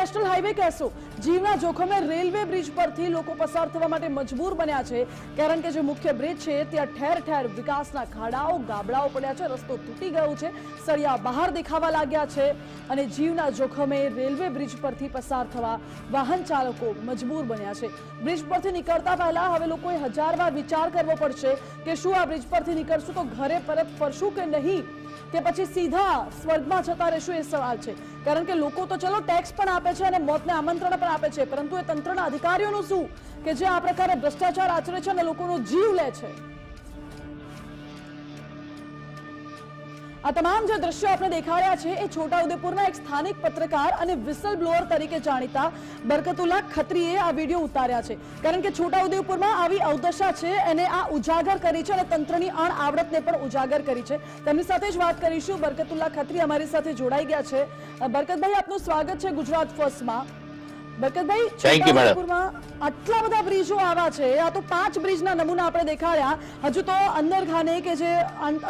National highway કહેશો. જીવના જોખમે રેલવે બ્રિજ પરથી લોકો પસાર થવા માટે મજબૂર બન્યા છે. કારણ કે જે મુખ્ય બ્રિજ છે, ત્યાં ઠેર ઠેર વિકાસના ખાડાઓ, ગાબડાઓ પડ્યા છે, રસ્તો તૂટી ગયો છે, સળિયા બહાર દેખાવા લાગ્યા છે અને જીવના જોખમે રેલવે બ્રિજ પરથી પસાર થવા વાહન ચાલકો મજબૂર બન્યા છે. બ્રિજ પરથી નીકળતા પહેલા હવે લોકોએ હજાર વિચાર કરવો પડશે કે શું આ બ્રિજ પરથી નીકળશું તો ઘરે પરત ફરશું કે નહીં? કે પછી સીધા સ્વર્ગમાં જતા રહેશું એ સવાલ છે. કારણ કે લોકો તો ચલો ટેક્સ પણ આપે છે અને મોતને આમંત્રણ પણ આપે છે. પરંતુ એ તંત્રના અધિકારીઓનું શું? કે જે આ પ્રકારે ભ્રષ્ટાચાર આચરે છે અને લોકોનો જીવ લે છે. આ તમામ જે દ્રશ્યો આપણે દેખાડ્યા છે, એ છોટાઉદેપુરના એક સ્થાનિક પત્રકાર અને વિસલ બ્લોઅર તરીકે જાણીતા બરકતુલ્લા ખત્રીએ આ વીડિયો ઉતાર્યા છે. કારણ કે છોટાઉદેપુરમાં આવી અવદશા છે, એને આ ઉજાગર કરી છે અને તંત્રની અણ આવડતને પણ ઉજાગર કરી છે. તેમની સાથે જ વાત કરીશું. બરકતુલ્લા ખત્રી અમારી સાથે જોડાઈ ગયા છે. બરકતભાઈ, આપનું સ્વાગત છે ગુજરાત ફર્સ્ટમાં. બરકતભાઈ Thank you, madam. આટલા બધા બ્રિજો આવા છે. આ તો પાંચ બ્રિજના નમૂના આપણે દેખાડ્યા. હજુ તો અંદર ખાને કે જે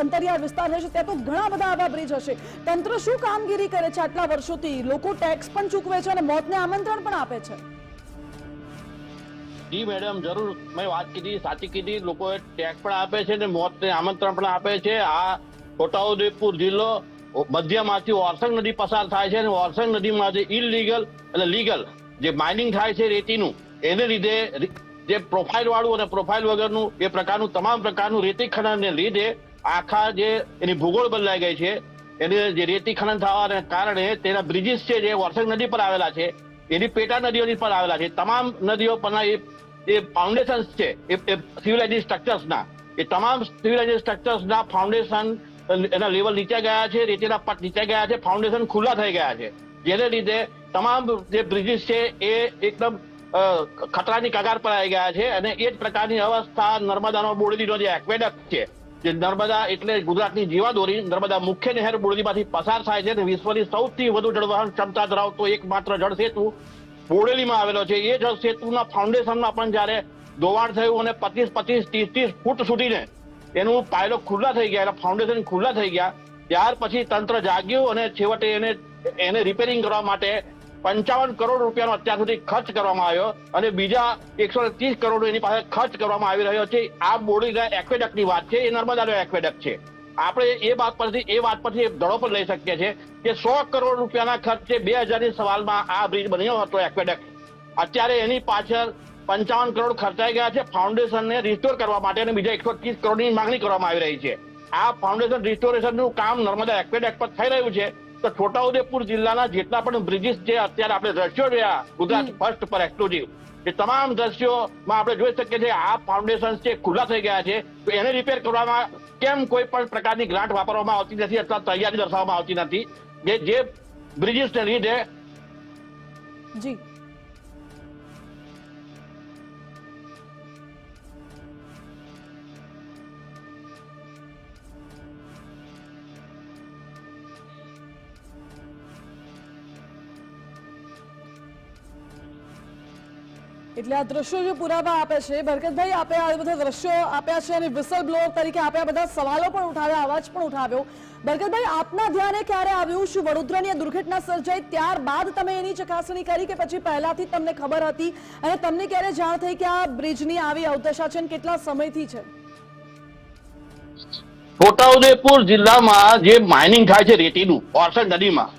અંતરિયાળ વિસ્તાર છે ત્યાં તો ઘણા બધા આવા બ્રિજ હશે. તંત્ર શું કામગીરી કરે છે આટલા વર્ષોથી? લોકો ટેક્સ પણ ચૂકવે છે અને મોતને આમંત્રણ પણ આપે છે. જી મેડમ જરૂર. મેં વાત કીધી સાચી કીધી. લોકો ટેક્સ પણ આપે છે ને મોતને આમંત્રણ પણ આપે છે. આ છોટાઉદેપુર જિલ્લો મધ્યમાંથી ઓરસંગ નદી પસાર થાય છે અને ઓરસંગ નદીમાંથી ઇલીગલ એટલે લીગલ જે માઇનિંગ થાય છે રેતીનું, એને લીધે જે પ્રોફાઇલ વાળું અને પ્રોફાઇલ વગરનું એ પ્રકારનું, તમામ પ્રકારનું રેતી ખનનને લીધે આખા જે એની ભૂગોળ બદલાઈ ગઈ છે, એને જે રેતી ખનન થવાને કારણે તેના બ્રિજીસ છે જે વરસંગ નદી પર આવેલા છે, એની પેટા નદીઓની પર આવેલા છે. તમામ નદીઓ પરના એ એ ફાઉન્ડેશન્સ છે, એ સિવિલાઇઝેશન સ્ટ્રક્ચર્સના એ તમામ સિવિલાઇઝેશન સ્ટ્રક્ચર્સના ફાઉન્ડેશન એના લેવલ નીચે ગયા છે, રેતીના પટ નીચે ગયા છે ફાઉન્ડેશન ખુલ્લા થઈ ગયા છે. જેને લીધે તમામ જે બ્રિજીસ છે એ એકદમ ખતરાની કગાર પર આવી ગયા છે અને એ જ પ્રકારની અવસ્થા નર્મદાનો બોરડીનો જે એક્વેડક છે, જે નર્મદા એટલે ગુજરાતની જીવાદોરી, નર્મદા મુખ્ય નહેર બોરડીમાંથી પસાર થાય છે અને વિશ્વની સૌથી વધુ જળવહન ક્ષમતા ધરાવતો એકમાત્ર જળ સેતુ બોડેલીમાં આવેલો છે. એ જળ સેતુના ફાઉન્ડેશનમાં પણ જ્યારે ધોવાણ થયું અને પચીસ પચીસ ત્રીસ ત્રીસ ફૂટ સુધીને એનું પાયલો ખુલ્લા થઈ ગયા, એના ફાઉન્ડેશન ખુલ્લા થઈ ગયા, ત્યાર પછી તંત્ર જાગ્યું અને છેવટે એને એને રિપેરિંગ કરવા માટે પંચાવન કરોડ રૂપિયાનો અત્યાર સુધી ખર્ચ કરવામાં આવ્યો અને બીજા એકસો ત્રીસ કરોડ એની પાસે ખર્ચ કરવામાં આવી રહ્યો છે. આ બોડીના એક્વેડક્ટની વાત છે. એ નર્મદાનો એક્વેડક્ટ છે. આપણે એ વાત પરથી, એ વાત પરથી દડો પણ લઈ શકીએ છીએ કે સો કરોડ રૂપિયાના ખર્ચે બે હજારની સવાલમાં આ બ્રિજ બન્યો હતો એક્વેડક્ટ અત્યારે એની પાછળ પંચાવન કરોડ ખર્ચાઈ ગયા છે ફાઉન્ડેશનને રિસ્ટોર કરવા માટે અને બીજા એકસો ત્રીસ કરોડની માંગણી કરવામાં આવી રહી છે. આ ફાઉન્ડેશન રિસ્ટોરેશનનું કામ નર્મદા એક્વેડક્ટ પર થઈ રહ્યું છે. તો છોટાઉદેપુર જિલ્લાના જેટલા પણ બ્રિજીસ જે અત્યારે આપણે દ્રશ્યો જોયા ગુજરાત ફર્સ્ટ પર એક્સક્લુઝિવ એ તમામ દ્રશ્યોમાં આપણે જોઈ શકીએ છીએ આ ફાઉન્ડેશન છે ખુલ્લા થઈ ગયા છે તો એને રિપેર કરવામાં કેમ કોઈ પણ પ્રકારની ગ્રાન્ટ વાપરવામાં આવતી નથી અથવા તૈયારી દર્શાવવામાં આવતી નથી. જે જે બ્રિજીસને લીધે જી. એટલે આ દ્રશ્યો જે પુરાવા આપે છે, બરકતભાઈ આપે આ બધા દ્રશ્યો આપ્યા છે અને વિસલ બ્લોઅર તરીકે આપે આ બધા સવાલો પણ ઉઠાવ્યા, અવાજ પણ ઉઠાવ્યો. બરકતભાઈ, આપના ધ્યાને ક્યારે આવ્યું? શું વડોદરાની દુર્ઘટના સર્જાઈ? ત્યારબાદ તમે એની ચકાસણી કરી કે પછી પહેલાથી તમને ખબર હતી? અને તમને ક્યારે જાણ થઈ કે આ બ્રિજની આવી અવદશા છે અને કેટલા સમયથી છે? છોટાઉદેપુર જિલ્લામાં જે માઇનિંગ થાય છે રેતીનું ઓરસંગ નદીમાં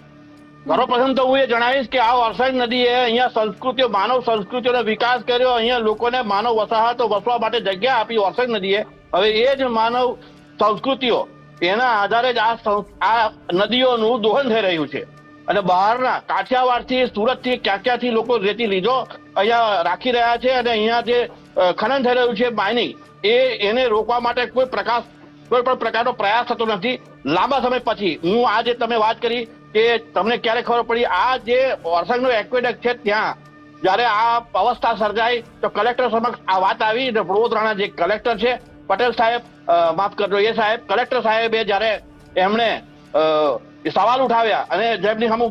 સર્વપ્રથમ તો હું એ જણાવીશ કે આ ઓરસંગ નદીએ અહીંયા સંસ્કૃતિઓ, માનવ સંસ્કૃતિઓનો વિકાસ કર્યો, અહીંયા લોકોને માનવ વસાહતો વસવા માટે જગ્યા આપી વરસાદ નદીએ. હવે એ જ માનવ સંસ્કૃતિઓ, એના આધારે જ આ આ નદીઓનું દોહન થઈ રહ્યું છે. અને બહારના કાઠિયાવાડથી, સુરતથી ક્યાં ક્યાંથી લોકો રેતી લીધો અહીંયા રાખી રહ્યા છે અને અહીંયા જે ખનન થઈ રહ્યું છે માઇનિંગ, એ એને રોકવા માટે કોઈ પ્રકાશ, કોઈ પણ પ્રકારનો પ્રયાસ થતો નથી. લાંબા સમય પછી હું આજે તમે વાત કરી કે તમને ક્યારે ખબર પડી? આ જે ઓરસંગનો એક્વેડક છે ત્યાં, જ્યારે આ અવસ્થા સર્જાઈ તો કલેક્ટર સમક્ષ આ વાત આવી અને વડોદરાના જે કલેક્ટર છે, પટેલ સાહેબ માફ કરજો, એ સાહેબ કલેક્ટર સાહેબે જ્યારે એમણે સવાલ ઉઠાવ્યા અને જેમની સામે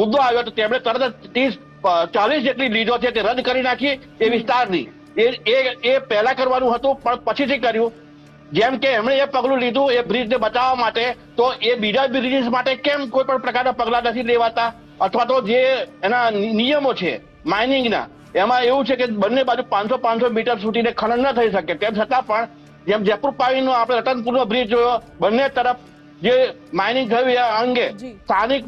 મુદ્દો આવ્યો, તો તેમણે તરત ત્રીસ ચાલીસ જેટલી લીધો છે તે રદ કરી નાખી, એ વિસ્તારની. એ એ પહેલા કરવાનું હતું, પણ પછીથી કર્યું. જેમ કે એમણે એ પગલું લીધું, એ બ્રિજને બચાવવા માટે, તો એ બીજા બ્રિજીસ માટે કેમ કોઈ પણ પ્રકારના પગલા નથી લેવાતા? અથવા તો જે એના નિયમો છે, માઇનિંગના, એમાં એવું છે કે બંને બાજુ પાંચસો પાંચસો મીટર સુધીને ખનન ન થઈ શકે. તેમ છતાં પણ, જેમ જયપુર પાવીનો આપણે રતનપુરનો બ્રિજ જોયો, બંને તરફ જે માઇનિંગ થયું એ અંગે સ્થાનિક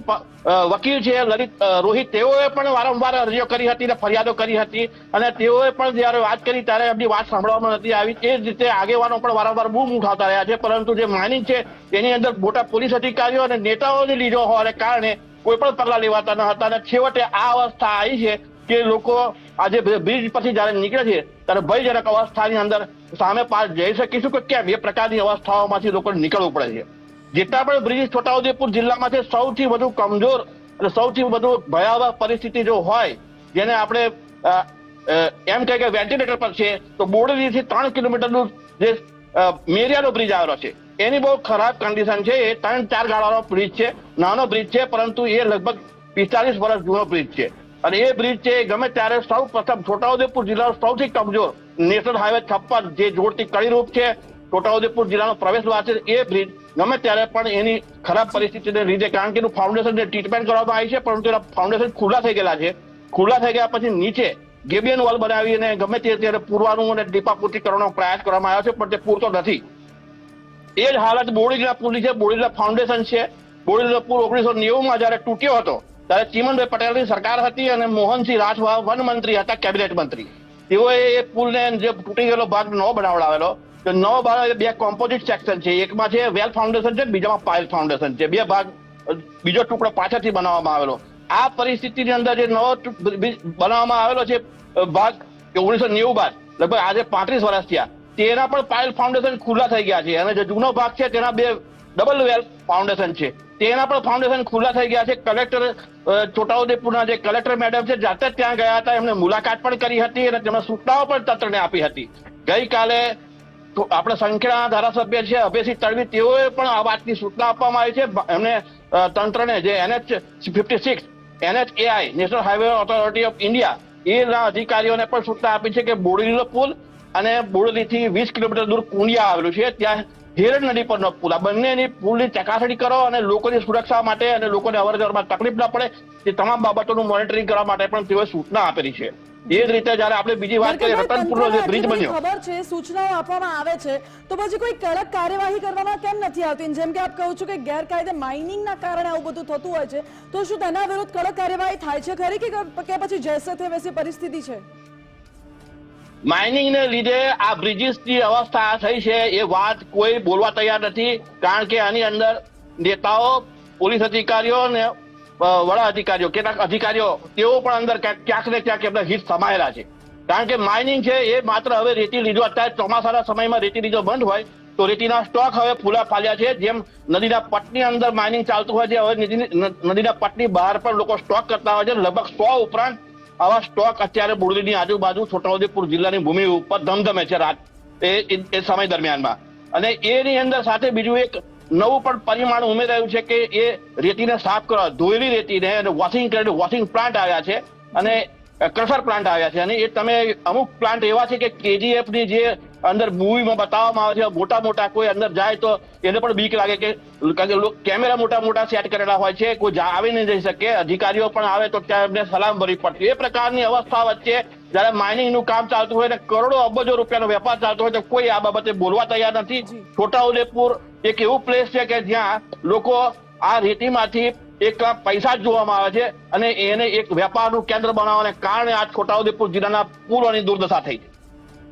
વકીલ છે લલિત રોહિત તેઓએ પણ વારંવાર અરજીઓ કરી હતી અને ફરિયાદો કરી હતી અને તેઓએ પણ જ્યારે વાત કરી ત્યારે એમની વાત સાંભળવામાં નથી આવી. એ જ રીતે આગેવાનો પણ વારંવાર બૂમ ઉઠાવતા રહ્યા છે પરંતુ જે માઇનિંગ છે તેની અંદર મોટા પોલીસ અધિકારીઓ અને નેતાઓને લીધો હોવાને કારણે કોઈ પણ પગલા લેવાતા ન હતા અને છેવટે આ અવસ્થા આવી છે કે લોકો આજે બ્રિજ પરથી જયારે નીકળે છે ત્યારે ભયજનક અવસ્થાની અંદર સામે પાર જઈ શકીશું કે કેમ? એ પ્રકારની અવસ્થાઓમાંથી લોકોને નીકળવું પડે છે. જેટલા પણ બ્રિજ છોટાઉદેપુર જિલ્લામાં છે સૌથી વધુ કમજોર અને સૌથી વધુ ભયાવહ પરિસ્થિતિ જો હોય, જેને આપણે એમ કહે કે વેન્ટિલેટર પર છે, તો બોરડીથી ત્રણ કિલોમીટર દૂર જે મેરિયાનો બ્રિજ આવેલો છે, એની બહુ ખરાબ કન્ડિશન છે, એ ત્રણ ચાર ગાળાનો બ્રિજ છે, નાનો બ્રિજ છે, પરંતુ એ લગભગ પિસ્તાલીસ વર્ષ જૂનો બ્રિજ છે. અને એ બ્રિજ છે, એ ગમે ત્યારે સૌ પ્રથમ છોટાઉદેપુર જિલ્લાનો સૌથી કમજોર નેશનલ હાઈવે છપ્પન, જે જોડતી કડીરૂપ છે, છોટાઉદેપુર જિલ્લાનો પ્રવેશ દ્વાર છે, એ બ્રિજ ગમે ત્યારે પણ એની ખરાબ પરિસ્થિતિને લીધે, કારણ કે એનું ફાઉન્ડેશન ટ્રીટમેન્ટ કરવામાં આવી છે, પરંતુ એના ફાઉન્ડેશન ખુલ્લા થઈ ગયેલા છે. ખુલ્લા થઈ ગયા પછી નીચે ગેબિયન વોલ બનાવીને ગમે તે ત્યારે પૂરવાનું અને ટીપાપૂર્તિ કરવાનો પ્રયાસ કરવામાં આવ્યો છે, પણ તે પૂરતો નથી. એ જ હાલત બોડીલા પુલની છે. બોડીલા ફાઉન્ડેશન છે. બોડીલા પુલ ઓગણીસો નેવુંમાં જયારે તૂટ્યો હતો, ત્યારે ચીમનભાઈ પટેલની સરકાર હતી અને મોહનસિંહ રાઠવા વન મંત્રી હતા, કેબિનેટ મંત્રી. તેઓએ એ પુલને જે તૂટી ગયેલો ભાગ ન બનાવડાવેલો. નવો, બાર બે કોમ્પોઝિટ સેક્શન છે. એકમાં છે વેલ ફાઉન્ડેશન છે, બીજામાં પાયલ ફાઉન્ડેશન છે. બે ભાગ, બીજો ટુકડો પાછળથી બનાવવામાં આવેલો. આ પરિસ્થિતિની અંદર જે નવો બનાવવામાં આવેલો છે ભાગ ઓગણીસો નેવું બાદ, લગભગ આજે પાંત્રીસ વર્ષ થયા. તેના પણ પાયલ ફાઉન્ડેશન ખુલ્લા થઈ ગયા છે. અને જે જૂનો ભાગ છે, તેના બે ડબલ વેલ ફાઉન્ડેશન છે. તેના પણ ફાઉન્ડેશન ખુલ્લા થઈ ગયા છે. કલેક્ટર છોટાઉદેપુરના જે કલેક્ટર મેડમ છે, જાતે જ ત્યાં ગયા હતા. એમને મુલાકાત પણ કરી હતી અને તેમણે સૂચનાઓ પણ તંત્રને આપી હતી. ગઈકાલે તો આપણે સંખ્યાના ધારાસભ્ય છે, અભયસિંહ તડવી, તેઓએ પણ આ વાતની સૂચના આપવામાં આવી છે. એમને તંત્રને જે NH fifty six, NH AI, national highway authority of India એના અધિકારીઓને પણ સૂચના આપી છે કે બોડેલીનો પુલ અને બોડેલીથી વીસ કિલોમીટર દૂર કુંડિયા આવેલું છે. ત્યાં હિરણ નદી પરનો પુલ. આ બંનેની પુલની ચકાસણી કરો અને લોકોની સુરક્ષા માટે અને લોકોને અવર જવરમાં તકલીફ ના પડે તે તમામ બાબતોનું મોનિટરિંગ કરવા માટે પણ તેઓએ સૂચના આપેલી છે. એ જ રીતે જ્યારે આપણે બીજી વાત કરીએ રતનપુરનો જે બ્રિજ બન્યો. ખબર છે સૂચનાઓ આપવામાં આવે છે તો પછી કોઈ કડક કાર્યવાહી કરવામાં કેમ નથી આવતી? જેમ કે આપ કહો છો કે ગેરકાયદે માઇનિંગના કારણે આવું બધું થતું હોય છે તો શું તેના વિરુદ્ધ કડક કાર્યવાહી થાય છે ખરી કે પછી જૈસે તે વૈસી પરિસ્થિતિ છે? માઇનિંગ ને લીધે આ બ્રિજીસની અવસ્થા થઈ છે એ વાત કોઈ બોલવા તૈયાર નથી કારણ કે આની અંદર નેતાઓ પોલીસ અધિકારીઓ અ, વડા અધિકારીઓ, કેટલાક અધિકારીઓ, તેઓ પણ અંદર ક્યાંક ને ક્યાંક એમના હિત સમાયેલા છે. કારણ કે માઇનિંગ છે એ માત્ર હવે રેતી લીધો, અત્યારે ચોમાસાના સમયમાં રેતી લીધો બંધ હોય, તો રેતીના સ્ટોક હવે ફૂલા ફાલ્યા છે. જેમ નદીના પટની અંદર માઇનિંગ ચાલતું હોય છે, હવે નદીની- પટની બહાર પણ લોકો સ્ટોક કરતા હોય છે. લગભગ સો ઉપરાંત આવા સ્ટોક અત્યારે બોરડીની આજુબાજુ છોટાઉદેપુર જિલ્લાની ભૂમિ ઉપર ધમધમે છે રાત એ સમય દરમિયાનમાં. અને એની અંદર સાથે બીજું એક નવું પણ પરિમાણ ઉમેરાયું છે કે એ રેતીને સાફ કરવા ધોયેલી રેતીને અને વોશિંગ કરીને વોશિંગ પ્લાન્ટ આવ્યા છે અને ક્રશર પ્લાન્ટ આવ્યા છે. અને એ તમે અમુક પ્લાન્ટ એવા છે કે કેજીએફની જે અંદર મૂવીમાં બતાવવામાં આવે છે મોટા મોટા કોઈ અંદર જાય તો એને પણ બીક લાગે કે કારણ કે કેમેરા મોટા મોટા સેટ કરેલા હોય છે કોઈ આવી નહીં જઈ શકે અધિકારીઓ પણ આવે તો ત્યાં એમને સલામ ભરવી પડતી. એ પ્રકારની અવસ્થા વચ્ચે જયારે માઇનિંગનું કામ ચાલતું હોય અને કરોડો અબજો રૂપિયાનો વેપાર ચાલતો હોય તો કોઈ આ બાબતે બોલવા તૈયાર નથી. છોટાઉદેપુર એક એવું પ્લેસ છે કે જ્યાં લોકો આ રેતીમાંથી એક પૈસા જ જોવામાં આવે છે અને એને એક વેપારનું કેન્દ્ર બનાવવાને કારણે આ છોટાઉદેપુર જિલ્લાના પૂર્વની દુર્દશા થઈ છે.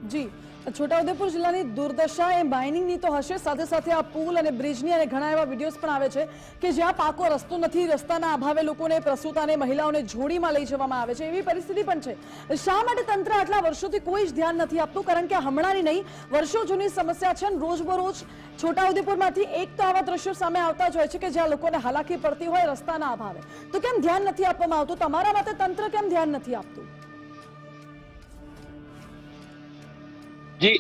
જી. છોટાઉદેપુર જિલ્લાની દુર્દશા એ માઇનિંગની તો હશે. સાથે સાથે આ પુલ અને બ્રિજની અને ઘણા એવા વિડીયોઝ પણ આવે છે કે જ્યાં પાકો રસ્તો નથી, રસ્તાના અભાવે લોકોને પ્રસૂતાને મહિલાઓને જોડીમાં લઈ જવામાં આવે છે. એવી પરિસ્થિતિ પણ છે. શા માટે તંત્ર આટલા વર્ષોથી કોઈ જ ધ્યાન નથી આપતું? કારણ કે હમણાંની નહીં, વર્ષો જૂની સમસ્યા છે અને રોજબરોજ છોટાઉદેપુરમાંથી એક તો આવા દ્રશ્યો સામે આવતા જ હોય છે કે જ્યાં લોકોને હાલાકી પડતી હોય રસ્તાના અભાવે. તો કેમ ધ્યાન નથી આપવામાં આવતું? તમારા માટે તંત્ર કેમ ધ્યાન નથી આપતું? જી.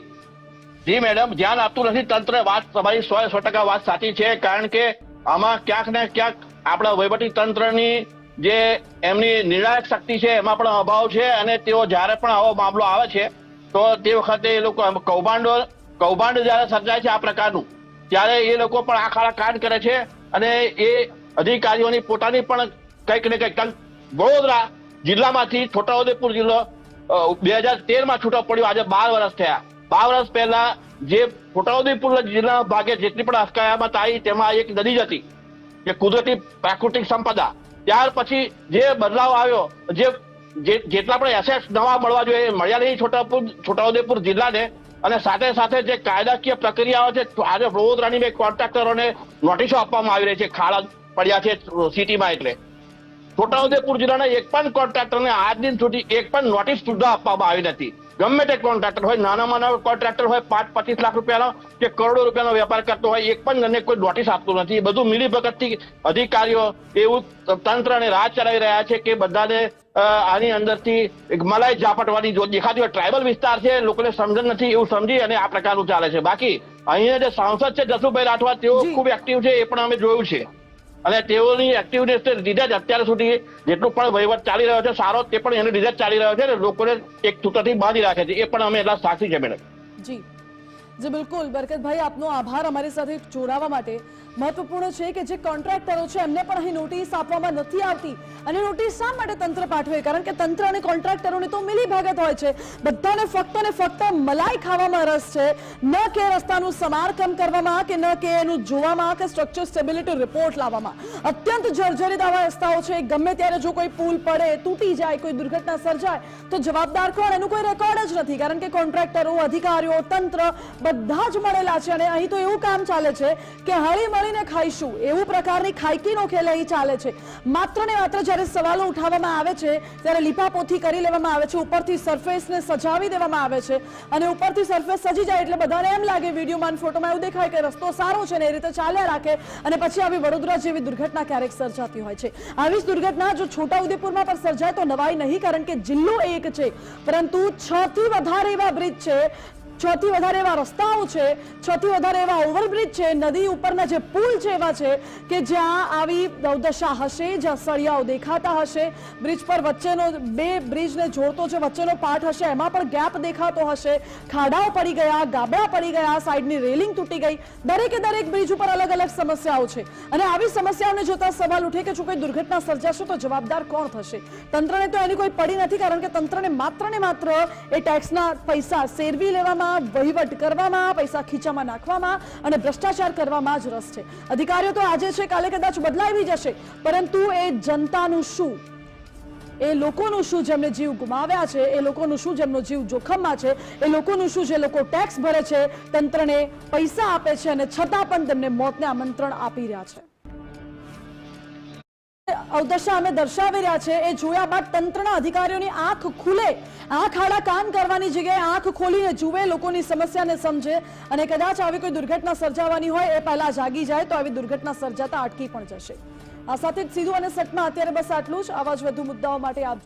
જી, મેડમ, ધ્યાન આપતું નથી. તંત્ર વાત તમારી સો સો ટકા વાત સાચી છે, કારણ કે આમાં ક્યાંક ને ક્યાંક આપણા વહીવટી તંત્રની જે એમની નિર્ણાયક શક્તિ છે, એમાં પણ અભાવ છે અને તેઓ જ્યારે પણ આવો મામલો આવે છે, તો તે વખતે એ લોકો કૌભાંડો, કૌભાંડ જ્યારે સર્જાય છે આ પ્રકારનું, ત્યારે એ લોકો પણ આખાડા કાંડ કરે છે અને એ અધિકારીઓની પોતાની પણ કંઈક ને કંઈક વડોદરા જિલ્લામાંથી છોટાઉદેપુર જિલ્લો બે હજાર તેરમાં છૂટો પડ્યો. આજે બાર વર્ષ થયા. બાર વર્ષ પહેલા જે છોટાઉદેપુર જિલ્લાના ભાગે જેટલી પણ અસ્કાયામાં આવી તેમાં એક નદી જ હતી, જે કુદરતી પ્રાકૃતિક સંપદા. ત્યાર પછી જે બદલાવ આવ્યો, જે જેટલા પણ એસેટ નવા મળવા જોઈએ મળ્યા નહીં છોટાઉદેપુર છોટાઉદેપુર જિલ્લાને. અને સાથે સાથે જે કાયદાકીય પ્રક્રિયાઓ છે આજે વડોદરાની બે કોન્ટ્રાક્ટરોને નોટિસો આપવામાં આવી રહી છે, ખાડા પડ્યા છે સિટીમાં એટલે. છોટાઉદેપુર જિલ્લાના એક પણ કોન્ટ્રાક્ટરને આજ દિન સુધી એક પણ નોટિસ સુધા આપવામાં આવી નથી. ગમે તે કોન્ટ્રાક્ટર હોય નાનામાં નાનો કોન્ટ્રાક્ટર હોય પાંચ પચીસ લાખ રૂપિયાનો કે કરોડો રૂપિયાનો વેપાર કરતો હોય એક પણ જણને કોઈ નોટિસ આપતું નથી. એ બધું મિલીભગતથી અધિકારીઓ એવું તંત્ર અને રાજ ચલાવી રહ્યા છે કે બધાને આની અંદરથી મલાઈ ઝાપટવાની જો દેખાતી હોય ટ્રાઇબલ વિસ્તાર છે લોકોને સમજણ નથી એવું સમજી અને આ પ્રકારનું ચાલે છે. બાકી અહીંયા જે સાંસદ છે જસુભાઈ રાઠવા તેઓ. ખૂબ એક્ટિવ છે એ પણ અમે જોયું છે. અને તેઓની એક્ટિવનેસ લીધે જ અત્યાર સુધી જેટલું પણ વહીવટ ચાલી રહ્યો છે, સારો તે પણ એને લીધે જ ચાલી રહ્યો છે લોકોને એક સૂત્રથી બાંધી રાખે છે. એ પણ અમે એટલા સાક્ષી છે, મેડમ. જી. જી, બિલકુલ. બરકતભાઈ, આપનો આભાર અમારી સાથે જોડાવા માટે. મહત્વપૂર્ણ છે કે જે કોન્ટ્રાક્ટરો છે, એમને પણ અહીં નોટિસ આપવામાં નથી આવતી. અને નોટિસ શા માટે તંત્ર પાઠવે? કારણ કે તંત્ર અને કોન્ટ્રાક્ટરોને તો મિલી ભાગત હોય છે. બધાને ફક્ત ને ફક્ત મલાઈ ખાવામાં રસ છે. ન કે રસ્તાનું સમારકામ કરવામાં કે ન કે એનું જોવામાં કે સ્ટ્રક્ચર સ્ટેબિલિટી રિપોર્ટ લાવવામાં. અત્યંત જર્જરિત આવા રસ્તાઓ છે. ગમે ત્યારે જો કોઈ પુલ પડે, તૂટી જાય, કોઈ દુર્ઘટના સર્જાય, તો જવાબદાર કોણ? એનું કોઈ રેકોર્ડ જ નથી. કારણ કે કોન્ટ્રાક્ટરો, અધિકારીઓ, તંત્ર બધા જ મળેલા છે. અને અહીં તો એવું કામ ચાલે છે કે હળી મળીને ખાઈશું. એવું પ્રકારની ખાઈકીનો ખેલ અહીં ચાલે છે. માત્ર ને માત્ર જ્યારે સવાલો ઉઠાવવામાં આવે છે, ત્યારે લીપાપોથી કરી લેવામાં આવે છે. ઉપરથી સરફેસને સજાવી દેવામાં આવે છે. અને ઉપરથી સરફેસ સજી જાય એટલે બધાને એમ લાગે, વિડીયોમાં ફોટોમાં એવું દેખાય કે રસ્તો સારો છે ને એ રીતે ચાલ્યા રાખે. અને પછી આવી વડોદરા જેવી દુર્ઘટના ક્યારેક સર્જાતી હોય છે. આવી જ દુર્ઘટના જો છોટાઉદેપુરમાં પણ સર્જાય તો નવાઈ નહીં, કારણ કે જિલ્લો એક છે. પરંતુ છ થી વધારે એવા બ્રિજ છે છ થી વધારે એવા રસ્તાઓ છે છ થી વધારે એવા ઓવરબ્રિજ છે, નદી ઉપરના જે પુલ છે એવા છે કે જ્યાં આવી દવદશા હશે, જ્યાં સળિયાઓ દેખાતા હશે બ્રિજ પર વચ્ચેનો બે બ્રિજને જોડતો જે વચ્ચેનો પાર્ટ હશે, એમાં પણ ગેપ દેખાતો હશે, ખાડાઓ પડી ગયા, ગાબડા પડી ગયા, સાઈડની રેલિંગ તૂટી ગઈ. દરેકે દરેક બ્રિજ ઉપર અલગ અલગ સમસ્યાઓ છે. અને આવી સમસ્યાઓને જોતા સવાલ ઉઠે કે જો કોઈ દુર્ઘટના સર્જાશે તો જવાબદાર કોણ થશે? તંત્રને તો એની કોઈ પડી નથી કારણ કે તંત્રને માત્ર ને માત્ર એ ટેક્સના પૈસા સેરવી લેવામાં વહીવટ કરવામાં, પૈસા ખીચામાં નાખવામાં અને ભ્રષ્ટાચાર કરવામાં જ રસ છે. અધિકારીઓ તો આજે છે, કાલે કદાચ બદલાઈ બી જશે. પરંતુ એ જનતાનું શું? એ લોકોનું શું જેમને જીવ ગુમાવ્યા છે, એ લોકોનું શું જેમનો જીવ જોખમમાં છે, એ લોકોનું શું જે લોકો ટેક્સ ભરે છે, તંત્રને પૈસા આપે છે અને છતાં પણ તેમને મોતને આમંત્રણ આપી રહ્યા છે. અવદશા અમે દર્શાવી રહ્યા છે. એ જોયા બાદ તંત્રના અધિકારીઓની આંખ ખુલે. આંખ આડા કાન કરવાની જગ્યાએ આંખ ખોલીને જુએ લોકોની સમસ્યાને સમજે અને કદાચ આવી કોઈ દુર્ઘટના સર્જાવાની હોય એ પહેલા જાગી જાય તો આવી દુર્ઘટના સર્જાતા અટકી પણ જશે. આ સાથે સીધું અને સટમાં અત્યારે બસ આટલું જ. આવા વધુ મુદ્દાઓ માટે આપ